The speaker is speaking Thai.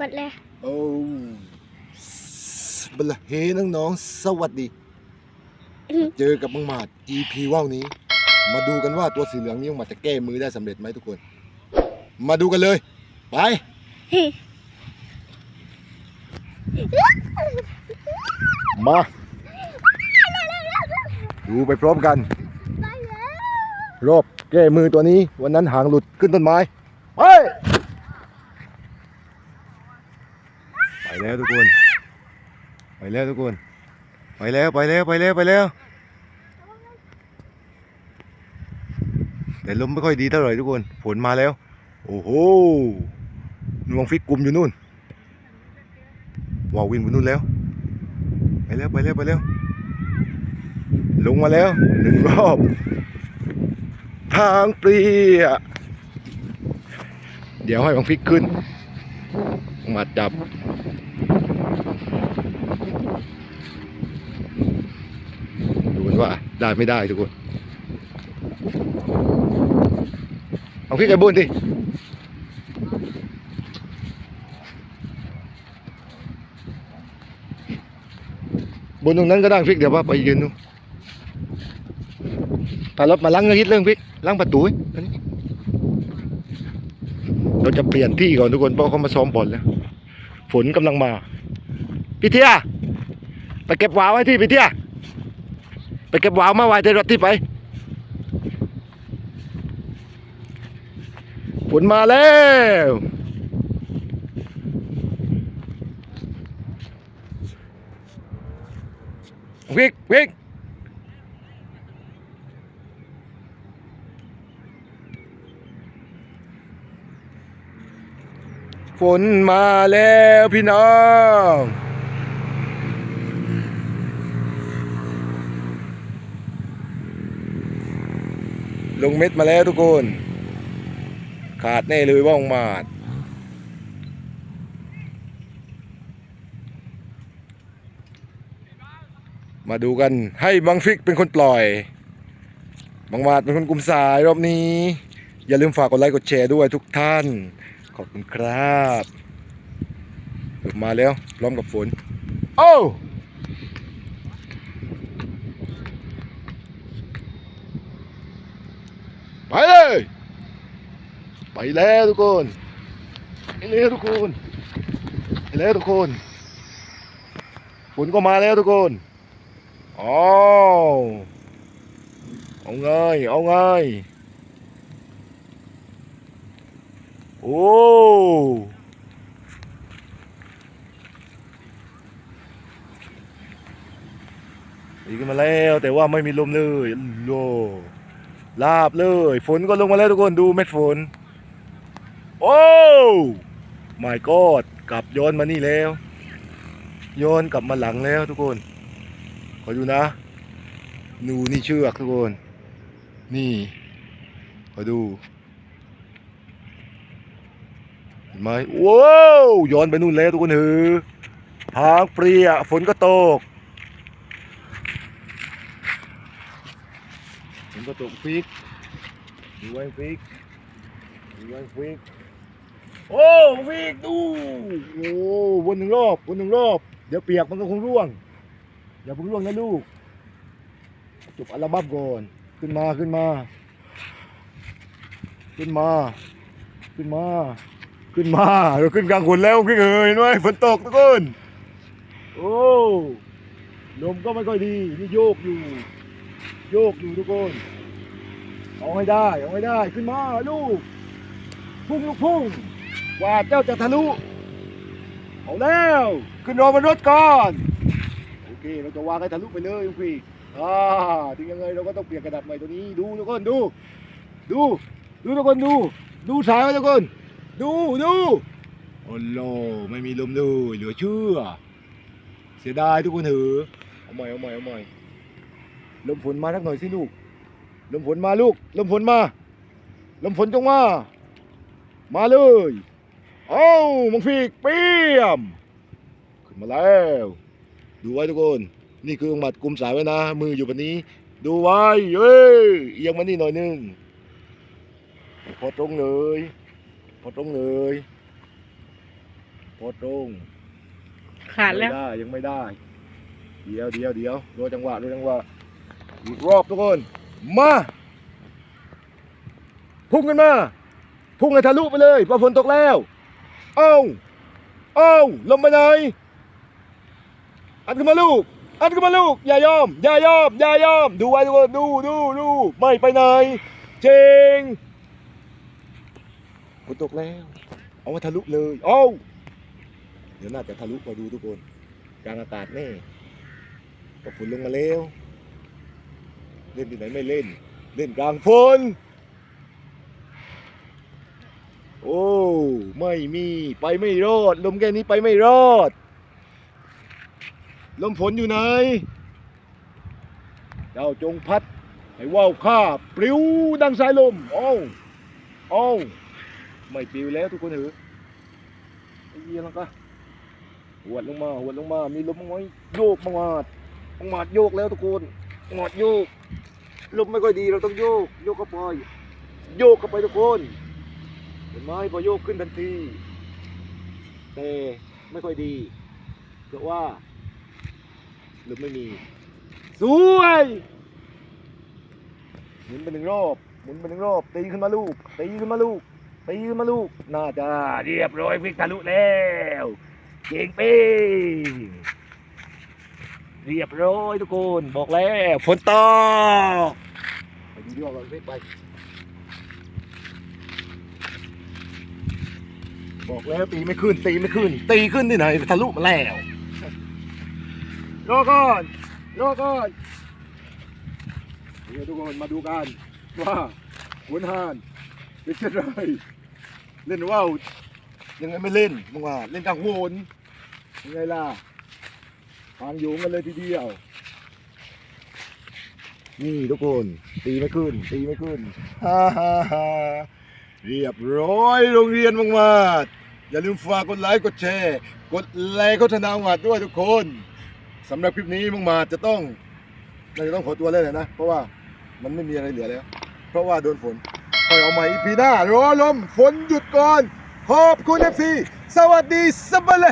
กดเลย โอ้บลาเฮน้องๆสวัสดี เจอกับมังหมาด EP ว่าวนี้ มาดูกันว่าตัวสีเหลืองนี้มังหมาดจะแก้มือได้สำเร็จไหมทุกคน มาดูกันเลย ไป มา ดูไปพร้อมกัน รอบแก้มือตัวนี้ วันนั้นหางหลุดขึ้นต้นไม้ ไป ไป แล้วทุกคน ไปแล้วทุกคน ไปแล้วไปแล้วไปแล้วไปแล้ว แต่ลมไม่ค่อยดีเท่าไหร่ทุกคน ฝนมาแล้ว โอ้โหนวงฟิกกลุ่มอยู่นู่นว้าววิ่งไปนู่นแล้ว ไปแล้วไปแล้วไปแล้ว ลงมาแล้วหนึ่งรอบ ทางเปรียเดี๋ยวให้บังฟิกขึ้น มาจับ ดูกัน ว่าได้ไม่ได้ทุกคน เอาพี่กระบุนดิบนตรงนั้นก็ได้ฟิกเดี๋ยวว่าไปยืนนู่นถ้ารถมาล้างเงินเรื่องฟิกล้างประตูอันนี้เราจะเปลี่ยนที่ก่อนทุกคนเพราะเขามาซ้อมบอลแล้ว ฝนกำลังมา พี่เทียไปเก็บวาวไว้ที่พี่เทีย ไปเก็บวาวมาไว้ที่รถที่ไปฝนมาแล้ววิกวิกฝนมาแล้วพี่น้อง ลงเม็ดมาแล้วทุกคน ขาดแน่เลยว่องมาด มาดูกันให้บังฟิกเป็นคนปล่อย บังมาดเป็นคนกลุ่มสายรอบนี้ อย่าลืมฝากกดไลค์กดแชร์ด้วยทุกท่าน ขอบคุณครับ มาแล้วพร้อมกับฝน โอ้ไปเลย ไปแล้วทุกคนไปแล้วทุกคนไปแล้วทุกคนฝนก็มาแล้วทุกคนอ้าวเอาไงเอาไงโอ้ดีขึ้นมาแล้วแต่ว่าไม่มีลมเลยโลลาบเลย ฝนก็ลงมาแล้วทุกคนดูเม็ดฝน โอ้ไม่กอดกลับย้อนมานี่แล้วย้อนกลับมาหลังแล้วทุกคน ขอดูนะ นูนี่เชือกทุกคน นี่ ขอดูเห็นไหมว้าวย้อนไปนู่นแล้วทุกคนเฮ้อทางเปรียฝนก็ตกผมก็ตกฟิกดูไว้ฟิก ดูไว้ฟิกโอ้ฟิกดูโอ้วนหนึ่งรอบวนหนึ่งรอบ เดี๋ยวเปียกมันก็คงร่วงอย่าเพิ่งร่วงนะลูกจบอัลบั้มก่อนขึ้นมาขึ้นมา ขึ้นมา ขึ้นมา ขึ้นมาเราขึ้นกลางฝนแล้วขึ้นเอ่ยเห็นไหมฝนตกทุกคนโอ้ลมก็ไม่ค่อยดีนี่โยกอยู่ โยกอยู่ทุกคนเอาให้ได้เอาให้ได้ขึ้นมาลูก พุ่งลูกพุ่งกว่าเจ้าจะทะลุ เอาแล้ว ขึ้นรอบนรถก่อน โอเค เราจะวางให้ทะลุไปเลยลูกพี่อ่าถึงยังไงเราก็ต้องเปลี่ยนกระดาษใหม่ตัวนี้ ดูทุกคนดู ดู ดูทุกคนดู ดูสายไว้ทุกคน ดูดูโอ้โหไม่มีลมเลยเหลือเชื่อ เสียดายทุกคนเถอะเอาใหม่เอาใหม่เอาใหม่ลมฝนมาสักหน่อยสิลูก ลมฝนมาลูก ลมฝนมา ลมฝนจงมา มาเลยเอ้ามังฟีกเปี้ยม ขึ้นมาแล้ว ดูไว้ทุกคน นี่คือองค์หมัดกลุ่มสายไว้นะ มืออยู่แบบนี้ ดูไว้เอ้ยเอียงมานี่หน่อยหนึง พอตรงเลย พอตรงเลย พอตรงขาดแล้วไม่ได้ยังไม่ได้ เดี๋ยวเดี๋ยวเดี๋ยวรอจังหวะรอจังหวะอีกรอบทุกคน มา พุ่งกันมา พุ่งให้ทะลุไปเลยเพราฝนตกแล้วเอ้าเอ้าลงไปไหนอัดขึ้นมาลูก อัดขึ้นมาลูก อย่ายอม อย่ายอม อย่ายอม ดูไว้ทุกคนดูดูดูไม่ไปไหนเจงฝนตกแล้ว เอามาทะลุเลยเอ้าเดี๋ยวน่าจะทะลุมาดูทุกคน กลางอากาศแน่ก็ฝนลงมาแล้ว เล่นที่ไหนไม่เล่น เล่นกลางฝน โอ้ ไม่มีไปไม่รอดลมแค่นี้ไปไม่รอด ลมฝนอยู่ไหนเจ้าจงพัดให้ว่าวข้าปลิวดังสายลมโอ้าวอ้ไม่ปลิวแล้วทุกคนเถอไอ้เหี้ยลังกะหวดลงมาหวดลงมา มีลมมั้งไหมโยกมังมาดมังมาดโยกแล้วทุกคนมังมาดโยกลมไม่ค่อยดีเราต้องโยก โยกเข้าไปโยกเข้าไปทุกคน ห็นไหมพอโยกขึ้นทันทีแต่ไม่ค่อยดีเพราะว่าลมไม่มี สวยหมุนไปหนึ่งรอบหมุนไปหนึ่งรอบตีขึ้นมาลูกตีขึ้นมาลูกตีขึ้นมาลูกน่าจะเรียบร้อยฟิกทะลุแล้วเก่งเป้งเรียบร้อยทุกคนบอกแล้วฝนตกไปดูดีกว่าฟิกไป บอกแล้วตีไม่ขึ้นตีไม่ขึ้น ตีขึ้นที่ไหนทะลุมาแล้วรอก่อนรอก่อนเดี๋ยวทุกคนมาดูกันว่าขุนหานเป็นเช่นไรเล่นว่าวยังไงไม่เล่นมึงว่าเล่นกลางโวนยังไงล่ะทางโยงกันเลยทีเดียว นี่ทุกคนตีไม่ขึ้น ตีไม่ขึ้นฮ่าฮ่าฮ่า เรียบร้อยโรงเรียนมังมาดอย่าลืมฝากกดไลค์กดแชร์ กดไลค์โฆษณามังมาดด้วยทุกคนสำหรับคลิปนี้มังมาดจะต้องน่าจะต้องขอตัวเลยนะ เพราะว่ามันไม่มีอะไรเหลือแล้ว เพราะว่าโดนฝนคอยเอาใหม่อีพีหน้ารอลมฝนหยุดก่อน ขอบคุณเอฟซีสวัสดีสบัลเล